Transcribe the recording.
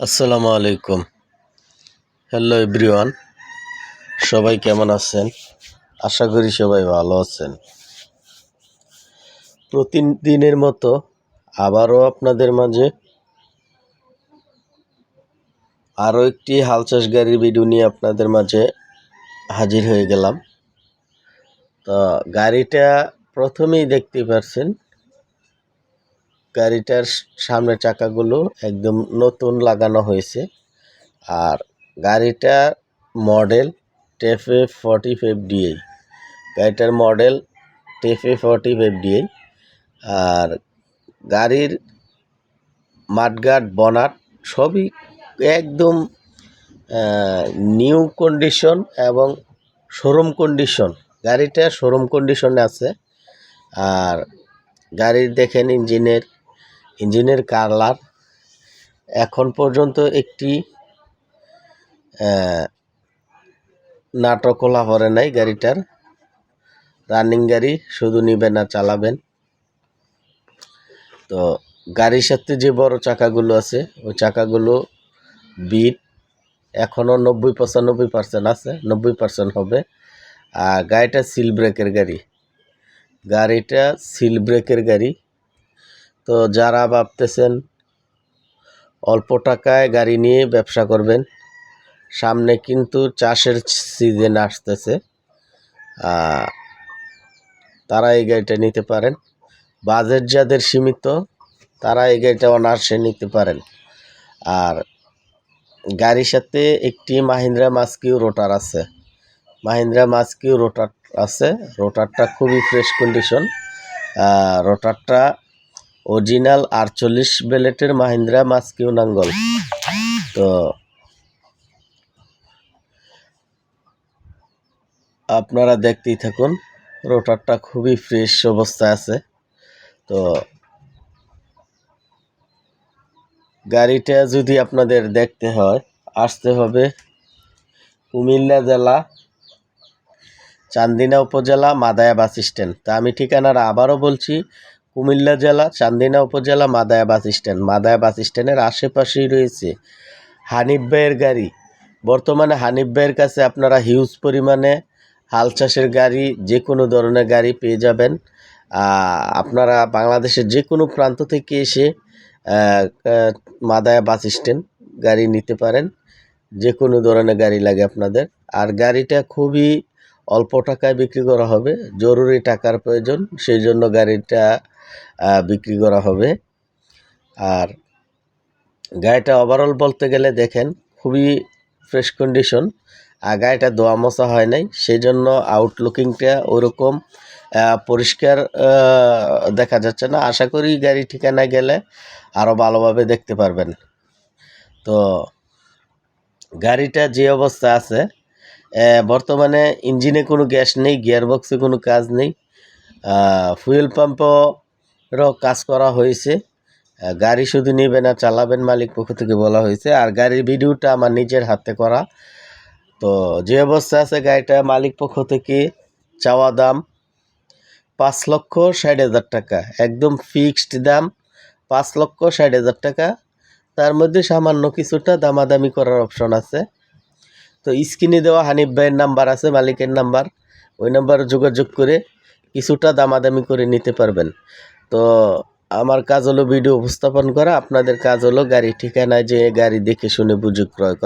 আসসালামু আলাইকুম। Hello everyone সবাই কেমন আছেন? আশা করি সবাই ভালো আছেন। প্রতিদিনের মতো আবারও আপনাদের মাঝে আরও একটি হাল চাষ গাড়ির ভিডিও নিয়ে আপনাদের মাঝে হাজির হয়ে গেলাম। তো গাড়িটা প্রথমেই দেখতে পারছেন গাড়িটার সামনের চাকাগুলো একদম নতুন লাগানো হয়েছে। আর গাড়িটা model TAFE forty five DI গাড়িটার model TAFE forty five DI আর গাড়ির মাঠগার্ড বনাট সবই একদম নিউ কন্ডিশন এবং শোরুম কন্ডিশন। গাড়িটা শোরুম কন্ডিশনে আছে। আর গাড়ির দেখেন ইঞ্জিনের ইঞ্জিনের কালার এখন পর্যন্ত একটি নাটক নাটকলা ভরে নাই গাড়িটার। রানিং গাড়ি শুধু নিবেন আর চালাবেন। তো গাড়ির সাথে যে বড় চাকাগুলো আছে, ওই চাকাগুলো বিট এখনও নব্বই পঁচানব্বই পার্সেন্ট আছে, নব্বই পার্সেন্ট হবে। আর গাড়িটা সিল ব্রেকের গাড়ি। গাড়িটা সিল ব্রেকের গাড়ি। তো যারা ভাবতেছেন অল্প টাকায় গাড়ি নিয়ে ব্যবসা করবেন, সামনে কিন্তু চাষের সিজন আসতেছে তারা এই গাড়িটা নিতে পারেন। বাজেট যাদের সীমিত, তারা এই গাড়িটা অনার্সে নিতে পারেন। আর গাড়ির সাথে একটি মাহিন্দ্রা মাস্কিউ রোটার আছে। মাহিন্দ্রা মাস্কিউ রোটার আছে। রোটারটা খুবই ফ্রেশ কন্ডিশন রোটারটা অরিজিনাল আটচল্লিশ বেলেটের মাহিন্দ্রা মাস্কিউ নাঙ্গল তো, আপনারা দেখতেই থাকুন, রোটারটা খুবই ফ্রেশ অবস্থায় আছে। তো, গাড়িটা যদি আপনাদের দেখতে হয়, আসতে হবে কুমিল্লা জেলা, চান্দিনা উপজেলা, মাদায়া বাস স্ট্যান্ড। তা আমি ঠিকানার আবারও বলছি কুমিল্লা জেলা, চান্দিনা উপজেলা, মাদায়া বাস স্ট্যান্ড। মাদায়া বাস স্ট্যান্ডের আশেপাশেই রয়েছে হানিফ ভাইয়ের গাড়ি। বর্তমানে হানিফ ভাইয়ের কাছে আপনারা হিউজ পরিমাণে হাল চাষের গাড়ি যে কোনো ধরনের গাড়ি পেয়ে যাবেন। আপনারা বাংলাদেশের যে কোনো প্রান্ত থেকে এসে মাদায়া বাস স্ট্যান্ড গাড়ি নিতে পারেন। যে কোনো ধরনের গাড়ি লাগে আপনাদের। আর গাড়িটা খুবই অল্প টাকায় বিক্রি করা হবে। জরুরি টাকার প্রয়োজন। সেই জন্য গাড়িটা বিক্রি করা হবে। আর গাড়িটা ওভারঅল বলতে গেলে দেখেন, খুবই ফ্রেশ কন্ডিশন আর গাড়িটা দোয়া মশা হয় নাই সেই জন্য আউটলুকিংটা ওরকম পরিষ্কার দেখা যাচ্ছে না। আশা করি গাড়ি ঠিকানায় গেলে আরও ভালোভাবে দেখতে পারবেন। তো গাড়িটা যে অবস্থা আছে বর্তমানে ইঞ্জিনে কোনো গ্যাস নেই, গিয়ারবক্সে কোনো কাজ নেই ফুয়েল পাম্পেরও কাজ করা হয়েছে। গাড়ি শুধু নেবেন না, চালাবেন মালিক পক্ষ থেকে বলা হয়েছে। আর গাড়ির ভিডিওটা আমার নিজের হাতে করা। তো যে অবস্থা আছে গাড়িটা মালিক পক্ষ থেকে চাওয়া দাম পাঁচ লক্ষ ষাট হাজার টাকা। একদম ফিক্সড দাম পাঁচ লক্ষ ষাট হাজার টাকা। তার মধ্যে সামান্য কিছুটা দামাদামি করার অপশন আছে। তো স্ক্রিনে দেওয়া হানিফ ভাইয়ের নাম্বার আছে, মালিকের নাম্বার। ওই নাম্বার যোগাযোগ করে কিছুটা দামাদামি করে নিতে পারবেন। তো আমার কাজ হলো ভিডিও উপস্থাপন করা, আপনাদের কাজ হলো গাড়ি ঠিকানায় যে গাড়ি দেখে শুনে বুঝে ক্রয় করা।